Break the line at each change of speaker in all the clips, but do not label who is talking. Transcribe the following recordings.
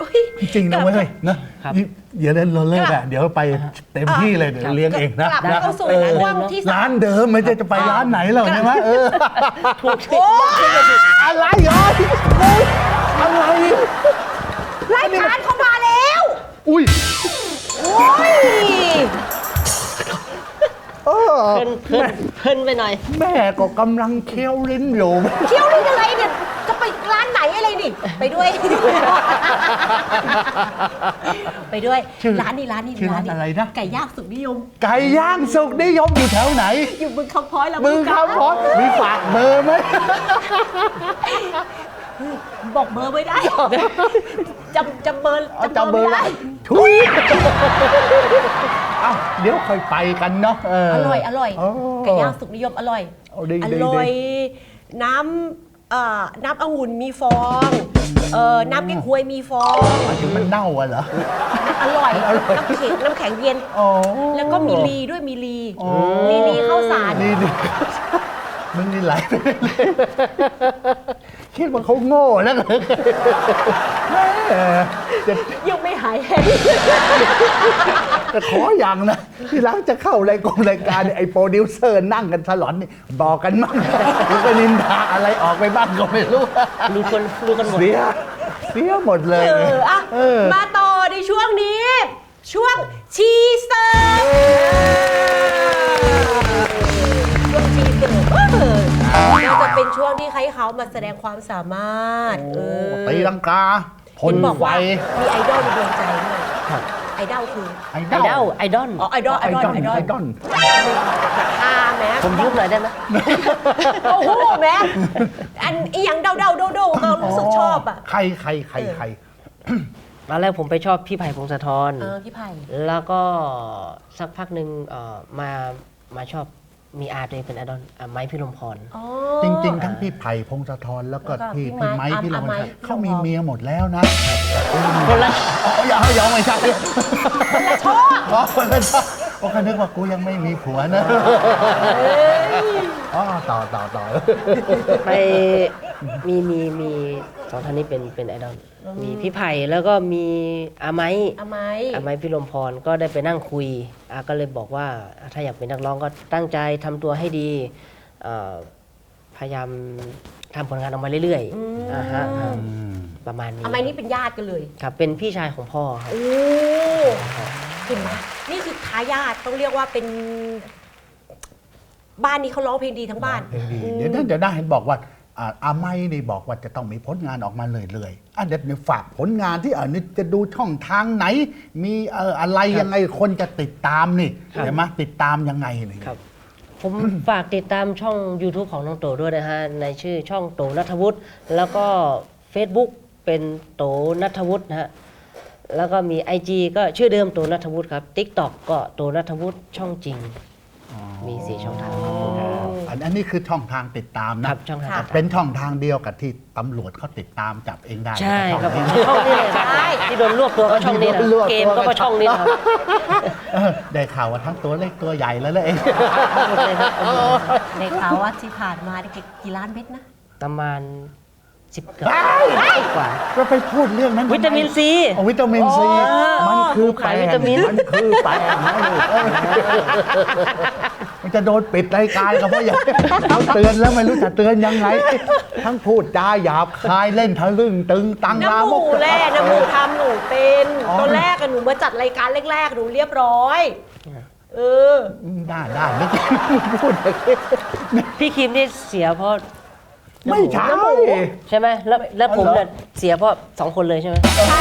อุ๊ย
จริงนะเว้ยนะครับนี่เดี๋ยวเราเลิก
กลั
อะ
บ
เดี๋ยวไปเต็มที่เลยเดี๋ยวเลี้ยงเองนะ
กลับ
นะ
เข้าสู่
เออ
ช่วงที่สา
ร้ามนเดิมไม่ใช่จะไปร้านไหนหรอกใช่ไหมเออ
โอ้ย
อะไรเหรออะไร
รายการเข้ามาแล้ว
อุ้ย
โอ้ย
เออ
เพิ่นเพิ่นเพิ่นไปหน่อย
แม่ก็กำลังเคี้ยวลิ้นอยู่
เที่ยวนี่อะไรเนี่ย จะไปร้านไหนอะไรนี่ ไปด้วย ไปด้วย
ชื่อ
ร้านนี้ร้านนี้
ชื่อร้านอะไรนะ
ไก่ย่างสุกนิยม
ไก่ย่างสุกนิยมอยู่แถวไหน
อยู่บึงคำพ้อยแล้ว
มึงครับพอมีฝากเบอร์ไหม
บอกเบอร์ไม่ได้จำจำเบอร์
เอาจำเบอร์
ไม่
ไว้
ได้
ทุยเอ้าเดี๋ยวค่อยไปกันเนาะเอ
ร่อยอร่อย
โอ้
ไก่ย่างสุกนิยมอร่อย
เอาดี
อ
ดี
ร่อย
ดี
น้ำ เอ่อน้ำองุ่นมีฟองเอ่อน้ำแกงควยมีฟอง
หมายถึงมันเน่าอะเหรอ
อร่อย
อร่อย
น้ำแข็งน้ำแข็งเย็น
อ๋อ
แล้วก็มีลีด้วยมีลี
อ๋อ
มีลีข้าวสาร
นี่ดิมึงนี่ไหลไปเลยคิดว่าเขาโง่แล้วเหรอแม่ จะ
ยังไม่หายแห้ง
จะขออย่างนะ ที่หลังจะเข้ารายกงรายการเนี่ยไอ้โปรดิวเซอร์นั่งกันสลอนนี่บอกกันมั่งหรือก็นินทาอะไรออกไปบ้างก็ไม่รู้
รู้คนรู้กันหมด
เสียเสียหมดเลย
เอออะ
เออ
มาต่อในช่วงนี้ ช่วงชีเสิร์ฟช่วงชีเสิร์ฟเออเราจะเป็นช่วงที่ให้เขามาแสดงความสามารถเออ
ตีลังกา พ่
เห็
น
นบอก
ไฟ
ว่ามีไอดอลในดวงใจด้วย
ครับ
ไอดอลคือ
ไอ
ไอดอลไอดอล
อ๋อไอดอลไอดอลไอดอล
ไอดอล
อาแม้
ผมยุบหน่อยได้ไหม
โอ้โหแม่อันอีหยังเดาเดาโดโดก็รู้สึกชอบอะ
ใครใครใครใคร
ตอนแรกผมไปชอบพี่ไผ่พงศธร
เออพี่ไผ่
แล้วก็สักพักหนึ่งเอ่อมามาชอบ มีอาตัวเองเป็นไอดอลอะไม้พิรมพร
อ๋อ
จริง ๆ ทั้งพี่ไผ่พงศธรแล้วก็
แล้วก็
พี่
พี่
พี่
ไม้
ไม้
อะ
พี่ล
อะ
ง
ไม้
เขา
พี่ลง
มีเมียหมดแล้วนะ
คนละ
อ๋ออย่าอย่าไม่ใช่ชอบอ๋อคนละชอบเพราะเขานึกว่ากูยังไม่มีผัวนะอ๋อต่อต่อต่อ
ไปมีมีมีสองท่านนี้เป็นเป็นไอดอลมีพี่ไผ่แล้วก็มีอาไม้
อาไม้
อาไม้พิรมพรก็ได้ไปนั่งคุยอาก็เลยบอกว่าถ้าอยากเป็นนักร้องก็ตั้งใจทำตัวให้ดีเอ่อพยายามทำผลงานออกมาเรื่อยๆอ่าฮะครับประมาณนี้
อาไม้นี่เป็นญาติกันเลย
ครับ เป็นพี่ชายของพ่อครับ
โอ้เห็นไหมนี่คือทายาทต้องเรียกว่าเป็นบ้านนี้เขาร้องเพลงดีทั้งบ้าน
เพลงดีเดี๋ยวนั่นเดี๋ยวได้เห็นบอกว่า อ่าอาไม่นี่บอกว่าจะต้องมีผลงานออกมาเลยๆอะเดี๋ยวฝากผลงานที่อ่านี่จะดูช่องทางไหน มีเอ่ออะไรยังไงคนจะติดตามนี่ใช่ไหมติดตามยังไงนี่
ครับ ผมฝากติดตามช่อง YouTube ของน้องโตด้วยนะฮะ ในชื่อช่องโตนัทวุฒิแล้วก็ Facebook เป็นโตนัทวุฒินะฮะแล้วก็มี IG ก็ชื่อเดิมโตนัทวุฒิครับ TikTok ก็โตนัทวุฒิช่องจริง มีสี่ช่องทางครับผมครับ
อันอันนี้คือช่องทางติดตาม
ค
นะ
รับช่องทาง
ค่ะ
เป็นช่องทางเดียวกับที่ตำรวจเขาติดตามจับเองได้
ใช่ครับผม
ช่อง
ช่องนี้เลยครับ
ใช่
ที่โดนรวบตัวก็ช่องนี้นะ
ที่โดนรวบตัว
เกมก็เพราะช่องนี้นะครับ
เออได้ข่าวว่าทั้งตัวเล็กตัวใหญ่แล้วแหละเอง
หมดเลยครับ
ในข่าวว่าที่ผ่านมาเนี่ยกี่ล้านเม็ดนะ
ประมาณสิบเกือบ
เฮ้ย
กว่า
ก็ไปพูดเรื่องนั้นทำไวิ
ตามินซี
อ๋อวิตามินซี
อ๋อ
มันคือแป้
ขาย
ง
วิตามิน
มันคือแป้งนะลูกเอ้ย มันจะโดนปิดรายการก็เพราะอย่างเขาเตือนแล้วไม่รู้จะเตือนยังไง ทั้งพูดจาหยาบคายเล่นทะลึ่งตึงตังลา
น้ำห
ม
มู
ก
แรกน้ำหมูทำหนูเป็น
อ๋อ
ตอนแรกอะหนูมาจัดรายการแรกๆหนูเรียบร้อยเออ
ได้ได้ไม่จริงพูดอย่างนี้
พี่คิมนี่เสียเพราะ
ไม่ใช่
น้ำหมูใช่ไหมแล้วแล้วผม
อ๋อเหรอ
เนี่ยเสียเพราะสองคนเลยใช่ไหม
ใช่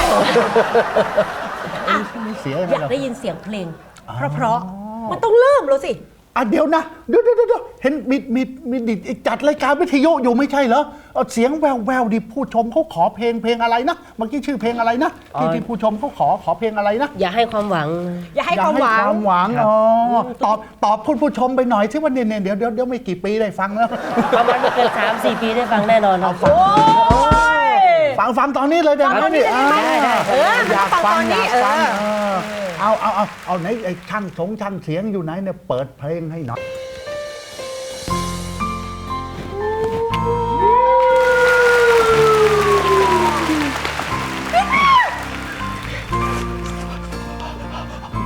ไม่เสีย
อ
ใช่ไหม
ยาก
ล่ะ
ได้ยินเสียงเพลง เพราะๆมันต้องเริ่มแล้วสิ
อะเดี๋ยวนะเดี๋ยวเดี๋ยวเดี๋ยวเห็นมีมีมีดิจัดรายการวิทยุอยู่ไม่ใช่เหรอเอาเสียงแววแววดิผู้ชมเขาขอเพลงเพลงอะไรนะเมื่อกี้ชื่อเพลงอะไรนะที่ที่ผู้ชมเขาขอขอเพลงอะไรนะ
อย่าให้ความหวัง
อย่าให้ความหวัง
ความหวังอ๋อตอบตอบคุณผู้ชมไปหน่อยที่ว่าเนี่ยเนี่ยเดี๋ยวเดี๋ยวเดี๋ยวไม่กี่ปีได้ฟังแล้ว
ประมาณไม่เกินสามสี่ปีได้ฟังแน่นอนครับ
โอ้ย
ฟังฟังตอนนี้เลยได้ไหม
ฟังตอนนี้เลยได้ไหม
อ่า
ได้เออ
อยาก
ฟั
ฟั
ง
ง
ตอนนี้
อยากฟัง
เอา
เอาเอาเอาไหนไอ้ช่างสงช่างเสียงอยู่ไหนเนี่ยเปิดเพลงให้หน่อย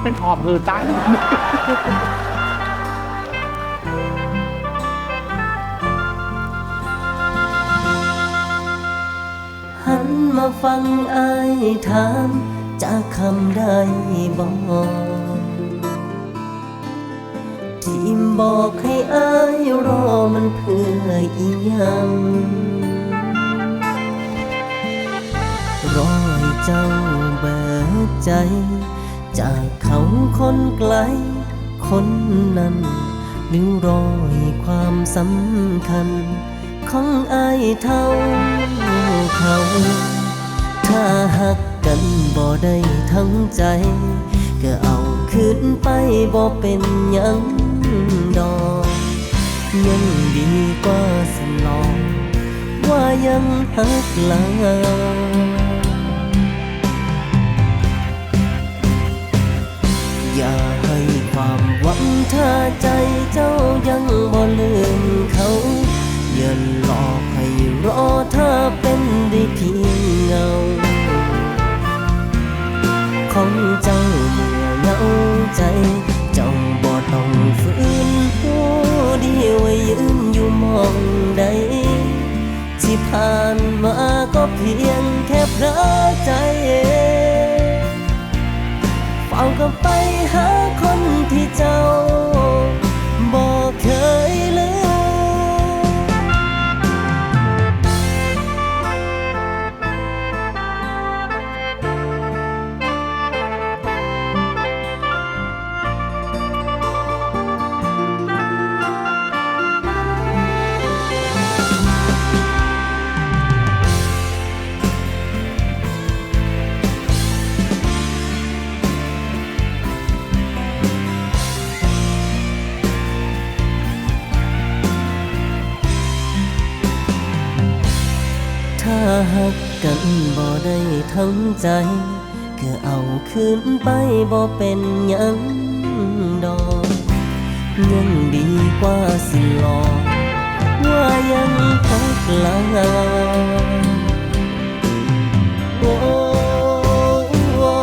เป็
นหอบหือตาย
หันมาฟังอายถาม จากคำได้บอกที่บอกให้อายรอมันเพื่ออียังรอให้เจ้าเบิกใจ จากเขาคนไกล คนนั้นหรือรอให้ความสำคัญ ของอายเท่าเขา ถ้าหัก กันบ่ได้ทั้งใจ ก็เอาคืนไปบ่เป็นยังดอกยังดีกว่าสลองว่ายังหักหลาอย่าให้ความหวังถ้าใจเจ้ายังบ่ลืม ผ่านมาก็เพียงแค่เพราะใจเฝ้าก็ไปหาคนที่เจ้า หักกันบ่ได้ทั้งใจก็เอาคืนไปบ่เป็นยังดอกยังดีกว่าสิหลอกว่ายังหักหลาโอ้โอ้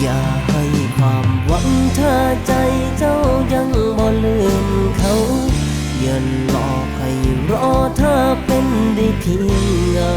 อย่าให้ความหวังถ้าใจเจ้ายังบ่ลืมเขาอย่าหลอกให้รอถ้าเป็นได้เพียงเงา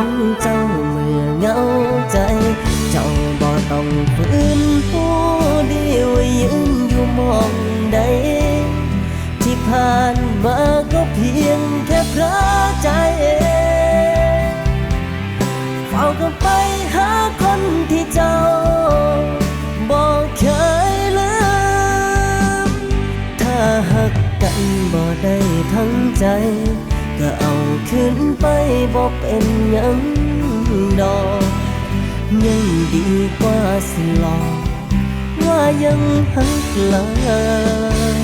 ของเจ้าเมื่อเหงาใจ เจ้าบ่ต้องฝืนหูดีไว้ยืนอยู่มองใด ที่ผ่านมาก็เพียงแค่เพราะใจเองเฝ้าก็ไปหาคนที่เจ้าบอกเคยลืม ถ้าหักกันบ่ได้ทั้งใจ ก็เอาขึ้นไปบ่เป็นยังดอกยังดีกว่าสิหลอกว่ายังหักหลาย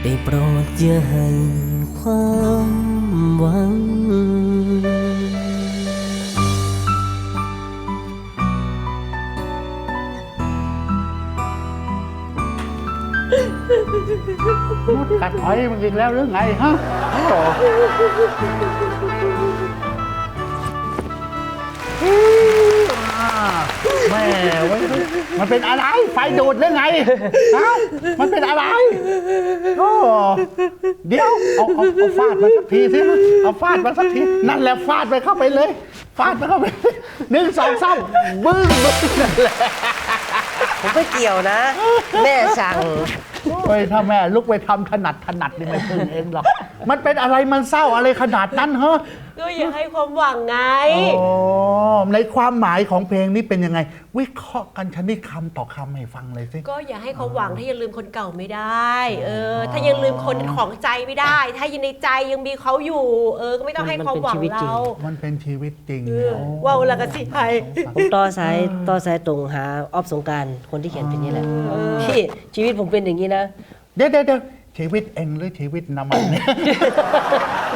ได้โปรดอย่าให้ความหวัง
กัดหอยมึงอีกแล้วหรือไงฮะโอ้อ่าแม่เว้ยมันเป็นอะไร ไฟดูดหรือไงฮะมันเป็นอะไรโอ้เดี๋ยวเอาเอาเอาฟาดมันสักทีสิเอาฟาดมันสักที นั่นแหละฟาดไปเข้าไปเลย ฟาดไปเข้าไปหนึ่งสองสามบึ้งบึ้งนั่นแหละ
ผมไม่เกี่ยวนะ แม่สั่ง
โอ้ ยถ้าแม่ลุกไปทำถนัดถนัดนี่ไม่ถึงเองหรอก มันเป็นอะไรมันเศร้าอะไรขนาดนั้นเหรอ
ก็อย่าให้ความหวังไง
โอ้ในความหมายของเพลงนี้เป็นยังไง วิเคราะห์กันชนิดคำต่อคำให้ฟังเลยสิ
ก็อย่าให้ความหวังถ้ายังลืมคนเก่าไม่ได้ เออ ถ้ายังลืมคนของใจไม่ได้ ถ้ายังในใจยังมีเขาอยู่ เออ ก็ไม่ต้องให้ความหวังเรา
มันเป็นชีวิตจริง
เออว่าวละกันสิไทย
ผมต่อสายต่อสายตรงหาออฟสงกรารคนที่เขียนเพลงนี้แหละพี่ชีวิตผมเป็นอย่างนี้นะ
เดี๋ยวเดี๋ยวเดี๋ยว ชีวิตเองหรือชีวิตน้ำมันเนี่ย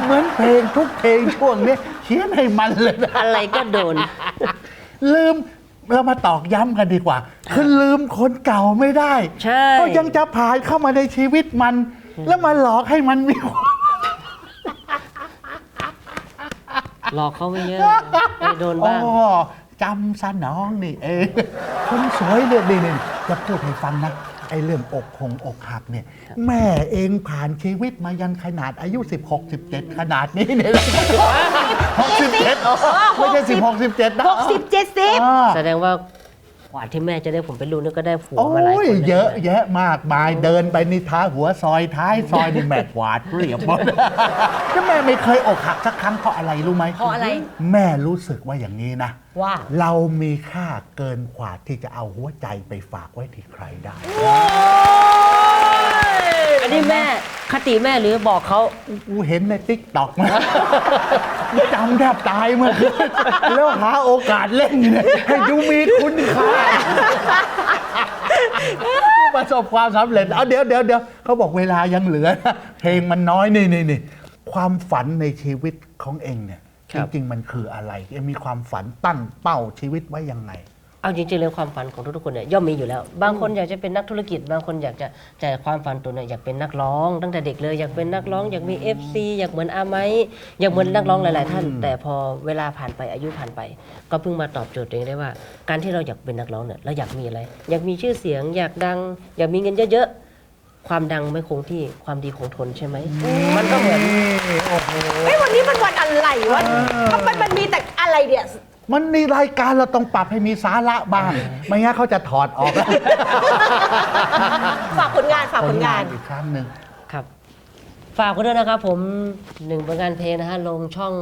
เหมือนเพลงทุกเพลงช่วงนี้เขียนให้มันเลยนะ
อะไรก็โดน
ลืมเรามาตอกย้ำกันดีกว่า คือลืมคนเก่าไม่ได้
ใช่
ก็ยังจะผ่านเข้ามาในชีวิตมัน แล้วมาหลอกให้มันมีความ
หลอกเขาไม่เยอะไปโดน
อ๋
บ้าง
อจำซะน้องนี่เองคนสวยเรื่องนี้นี่จะพูดให้ฟังนะ ไอ้เรื่องอกคงอกหักเนี่ย แม่เองผ่านชีวิตมายันขนาดอายุ 16 17 ขนาดนี้เนี่ย67อ๋อไม่ใช่16 17นะ
หกสิบเจ็ดสิบ
อ่า
แสดงว่า กว่าที่แม่จะได้ผมเป็นลูกนี่ก็ได้ผัว
โอ้
มาหลายคน
ย
น
เยอะแยะมากมายเดินไปนิท้าหัวซอยท้ายซอยนี่แม่กวาดเรียบหมดก็แม่ไม่เคยอกหักสักครั้งเพราะอะไรรู้ไหม
เพราะอะไร
แม่รู้สึกว่าอย่างนี้นะ
ว่า
เรามีค่าเกินกว่าที่จะเอาหัวใจไปฝากไว้ที่ใครได้
อันนี้แม่คติแม่หรือบอกเขา
กูเห็นในติ๊กต็อกมา จำแทบตายเมื่อคืนแล้วหาโอกาสเล่นเนี่ยให้ดูมีคุณค่าประสบความสำเร็จ เอาเดี๋ยวเดี๋ยวเดี๋ยวเขาบอกเวลายังเหลือนะเพลงมันน้อยนี่นี่นี่ความฝันในชีวิตของเองเนี่ย
ค
จ
รับ
ริง ๆ มันคืออะไรเอ็งมีความฝันตั้งเป้าชีวิตไว้ยังไง
เอาจริงๆเลยความฝันของทุกๆคนเนี่ยย่อมมีอยู่แล้ว บางคนอยากจะเป็นนักธุรกิจ บางคนอยากจะแต่ความฝันตัวเนี่ยอยากเป็นนักร้อง ตั้งแต่เด็กเลยอยากเป็นนักร้อง อยากมี FC อยากเหมือนอาไม้อยากเหมือนนักร้องหลายๆ ท่าน แต่พอเวลาผ่านไปอายุผ่านไป ก็เพิ่งมาตอบโจทย์ตัวเองได้ว่า การที่เราอยากเป็นนักร้องเนี่ยเราอยากมีอะไร อยากมีชื่อเสียง อยากดัง อยากมีเงินเยอะๆความดังไม่คงที่ความดีคงทนใช่ไหมมันก็เหมือน
เฮ้ยวันนี้มันวันอะไรวะทำไมมันมีแต่อะไรเนี่ย
มันในรายการเราต้องปรับให้มีสาระบ้าง ไม่งั้นเขาจะถอดออกแล้ว
ฝากผลงานฝากผลงาน
อีกครั้งหนึ่ง
ครับ ฝากไว้ด้วยนะครับผมหนึ่งผลงานเพลงนะฮะลงช่อง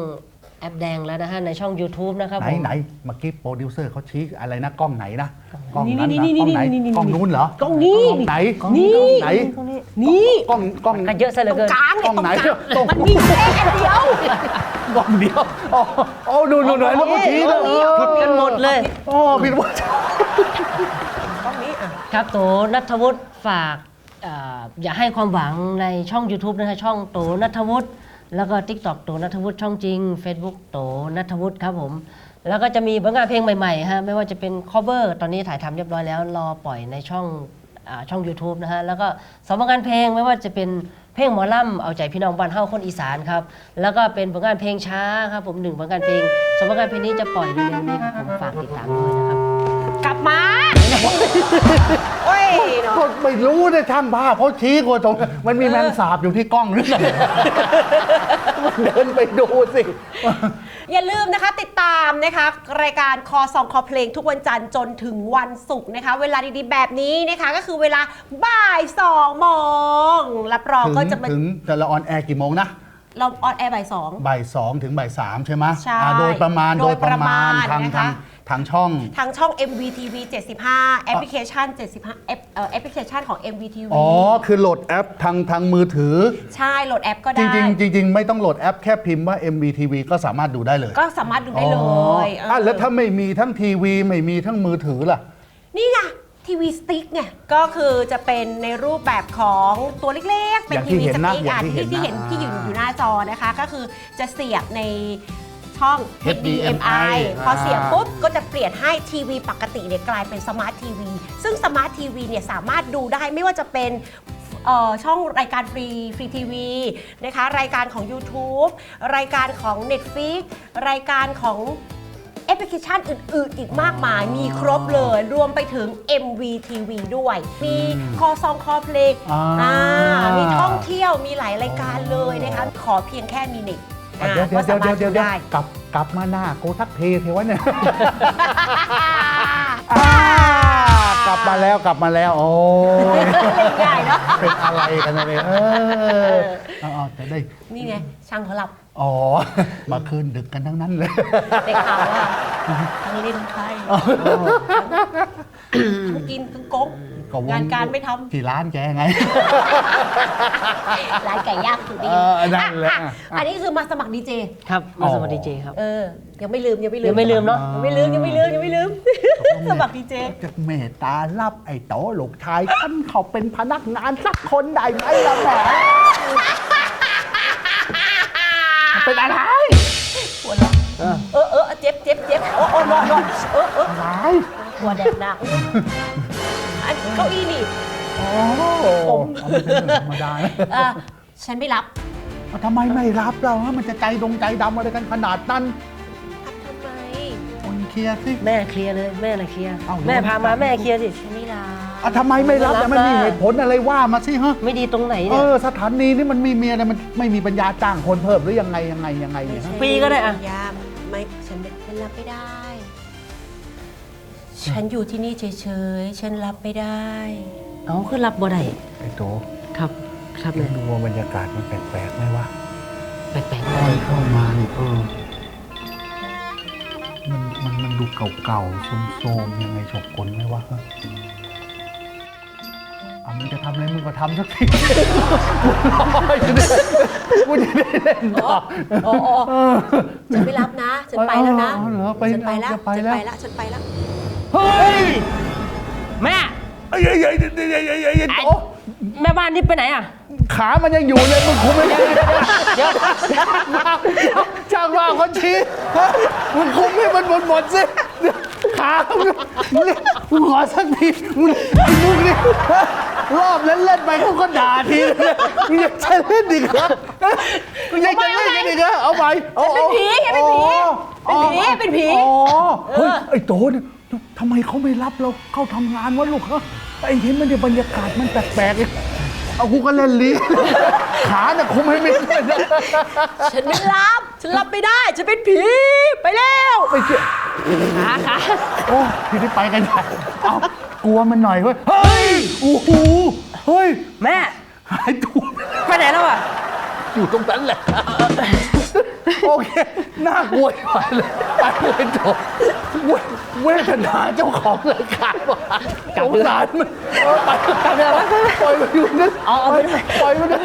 แอปแดงแล้วนะฮะในช่อง YouTube นะครับ
ไหน
ผม
ไหนเมื่อกี้โปรดิวเซอร์เขาชี้อะไรนะกล้องไหนนะกล้อง
นี่
นั้น
นี่
นะ
นี่
กล้องไหน
นี่นี่
กล้องนู้นเหรอก
ล้องนี้
กล้องไหน
กล้องนี้
กล้องไหน
นี่
กล้องกล้อง
กันเยอะซะเห
ต
ลื
ร
องเกิน
กลางเนี่ย
กล้องไหน
ตรงกลางมันมีแค่อันเดียว
กล้องเดียวอ๋ออ๋อดูดูหน่อยแล้วก็ชี้เลย
ผิดกันหมดเลย
อ๋อผิดหมด
ตรงนี้อะ
ครับโตนัทวุฒิฝากเอ่ออย่าให้ความหวังในช่อง YouTube นะฮะช่องโตนัทวุฒิแล้วก็ TikTok โตนัทวุฒิช่องจริง Facebook โตนัทวุฒิครับผม แล้วก็จะมีผลงานเพลงใหม่ๆฮะไม่ว่าจะเป็น cover ตอนนี้ถ่ายทำเรียบร้อยแล้ว รอปล่อยในช่องอาช่อง YouTube นะฮะแล้วก็สองผลงานเพลงไม่ว่าจะเป็น เพลงหมอลำเอาใจพี่น้องบ้านเฮาคนอีสานครับ แล้วก็เป็นผลงานเพลงช้าครับผมหนึ่งผลงานเพลงสำหรับงานเพลงนี้จะปล่อยเร็วๆนี้ครับผมฝากติดตามด้วยนะครับ
กลับมา โอ้ยเนาะ
ก็ไม่รู้นะช่างภาพเขาชี้กูตรงมันมีแมงสาบอยู่ที่กล้องหรือไงมันเดินไปดูสิ
อย่าลืมนะคะติดตามนะคะ รายการคอซองคอเพลงทุกวันจันทร์จนถึงวันศุกร์นะคะ เวลาดีๆแบบนี้นะคะ ก็คือเวลาบ่ายสองโมงรับรอง
ถึง
ก็จะมา
ถึงแต่ละออนแอร์กี่โมงนะ
เราออนแอร์บ่ายสอง
บ่ายสองถึงบ่ายสามใช่ไหม
ใช่
อ่าโดยประมาณ
โดยประมาณ
ทาง
นะคะ
ทาง ทางช่อง
ทางช่อง MVTV 75 แอปพลิเคชัน 75แอปเอ่อแอปพลิเคชันของ MVTV
อ๋อ คือโหลดแอปทางทางมือถือ
ใช่โหลดแอปก็
จ
ได้
ริงๆจริงๆไม่ต้องโหลดแอปแค่พิมพ์ว่า MVTV ก็สามารถดูได้เลย
ก็สามารถดูได้เล
อ๋อย
เออ
อะแล้วถ้าไม่มีทั้งทีวีไม่มีทั้งมือถือล่ะ
นี่ไงทีวีสติ๊กไงก็คือจะเป็นในรูปแบบของตัวเล็กๆ เป็น
อย่าง
ที
ที่
วี
เห็น
ส
นะ
ติ๊ก
อย่าง
อะ
ที่
ที่
เห็
ที่
นนะ
เห็นที่อยู่
อ่า
อยู่หน้าจอนะคะ ก็คือจะเสียบใน ช่อง
HDMI
พอเสียบปุ๊บก็จะเปลี่ยนให้ทีวีปกติเนี่ยกลายเป็นสมาร์ททีวีซึ่งสมาร์ททีวีเนี่ยสามารถดูได้ไม่ว่าจะเป็นเอ่อช่องรายการฟรีฟรีทีวีนะคะรายการของ YouTube รายการของ Netflix รายการของแอปพลิเคชันอื่น ๆ อีกมากมาย มีครบเลย รวมไปถึง MVTV ด้วย มีคอซองคอเพลง
อ่า
อ่ามีท่องเที่ยวมีหลายรายการเลยนะคะ ขอเพียงแค่มีเน็ต
อะเดี๋ยวเดี๋ยว
ก็สา
เดี๋ยว
มารถ
เดี๋ยว
ดู
เดี๋ยว
ได้
กลับกลับมาหน้าโกทักเทเทวะเนี่ย
อ่า
อ่ากลับมาแล้วกลับมาแล้ว โอ้ย
เล่นง่ายเนาะ
เป็นอะไรกันนะเนี่ยเออเอาเอาแต่ได้
นี่ไงช่างเขาหลับ
อ๋อ มาคืนดึกกันทั้งนั้นเลย
ได้ข่าวว่าทั้งเล่นทั้งไพ่ทั้ง กินทั้งโก๊ก
ก็ว
งานการไม่ทำ
ที่ร้านแกไง
ร้านไก่ย่างสุดดี
เออนั่นแหละ
อ่อันนี้คือมาสมัครดีเจ
ครับมาสมัครดีเจครับ
เออ ยังไม่ลืมยังไม่ลืม
ยังไม่ลืมเนอะ
ยังไม่ลืมยังไม่ลืมยังไม่ลืม สมัครดีเจ
จะเมตตารับไอ้โตลูกชายท่านเขาเป็นพนักงานสักคนได้ไหมล่ะแหมเป็นอะไร
หัวเราะเออเออเจ็บเจ็บเจ็บโอ้โอ้นอนนอนเออเออ
อะไร
หัวแดงหนักอันเก้าอี้นี่
โอ้
ผม
เอาไม่ใช่เรื่องธรรมดานะ
เออฉันไม่รับ
เอาทำไมไม่รับเราฮะมันจะใจดงใจดำอะไรกันขนาดนั้น
ทำไม
คนเคลียร์สิ
แม่เคลียร์เลยแม่เลยเคลียร์
เอ้า
แม่พามาแม่เคลียร์สิ
ฉันไม่รับ
อะทำไมไม่รับแต่มันมีเหตุผลอะไรว่ามาสิฮะ
ไม่ดีตรงไหน
เอ
เนี่ย
อสถานีนี่มันมีเมียเนี่ยมันไม่มีปัญญาจ้างคนเพิ่มหรือยังไงยังไงยังไงเนี่ยฮะ
ฟรีก็ได้อะ
ยามไม่ฉันไม่ฉันรับไม่ได้ ฉันอยู่ที่นี่เฉยๆ ฉันรับไม่ได้
เอาคือรับบ่ได้
ไอ้โต
ครับครับ
เอ็
เลย
งดูว่าบรรยากาศมันแปลกๆไหมวะ
แปลก
ตอนเข้ามานี่เออมันมันมันดูเก่าๆโซมๆยังไงฉกกลไหมวะฮะอะมึงจะทำอะไรมึงก็ทำสักทีกูจะได้เล่นต่อ
โอ้โอ้ฉันไม่รับนะ ฉันไปแล้วนะ
อ๋อเหรอไป
ฉันไปแล้ว
จะไป
ฉัน
แล้ว
ไปแล้วฉันไปแล้ว
เฮ้ย
แม่
ไอ้ไอ้ไอ้ไอ้ไอ้ไอ้ไอ้โอ้
แม่บ้านนี่ไปไหนอะ
ขามันยังอยู่เลยมึงคุมไม่ได้
เดี๋ยว
ช่างว่าเขาชี้มึงคุมให้มันหมดหมดสิขามึงมึงขอสักทีมึงมึงนี่รอบเล่นเล่นไปเขาก็ด่าทีมึงยังจะเล่นอีกเหรอมึงยังจะเล่นอีกเหรอเอาไปเอา
เป็นผี
เป็
นผีเป็นผีเป็นผี
อ๋อ
เฮ้ย
ไอ้โตเนี่ย ทำไมเขาไม่รับเราเข้าทำงานวะลูกฮะไอ้เห็นมันเนี่ยบรรยากาศมันแปลกๆเนี่ยเอากูก็เล่นลิ้นขาเนี่ยคุมให้ไม่ได้นะ
ฉันไม่รับ ฉันรับไม่ได้ ฉันเป็นผี ไปแล้ว
ไปเจอ
ขาขา
โอ้ทีนี้ไปกันใหญ่เอากลัวมันหน่อยเว้ย เฮ้ย โอ้โห เฮ้ย
แม่
หายตัว
ไปไหนแล้วอะ
อยู่ตรงนั้นแหละ โอเค น่ากลัวไปเลย ไปเลยจบ เวทนาเจ้าของรายการว่ะสงสารมันไป
กลับเรือไป
ปล่อยมันอยู่นั่น
เอาเอาไปด้ว
ปล่อยมันนะ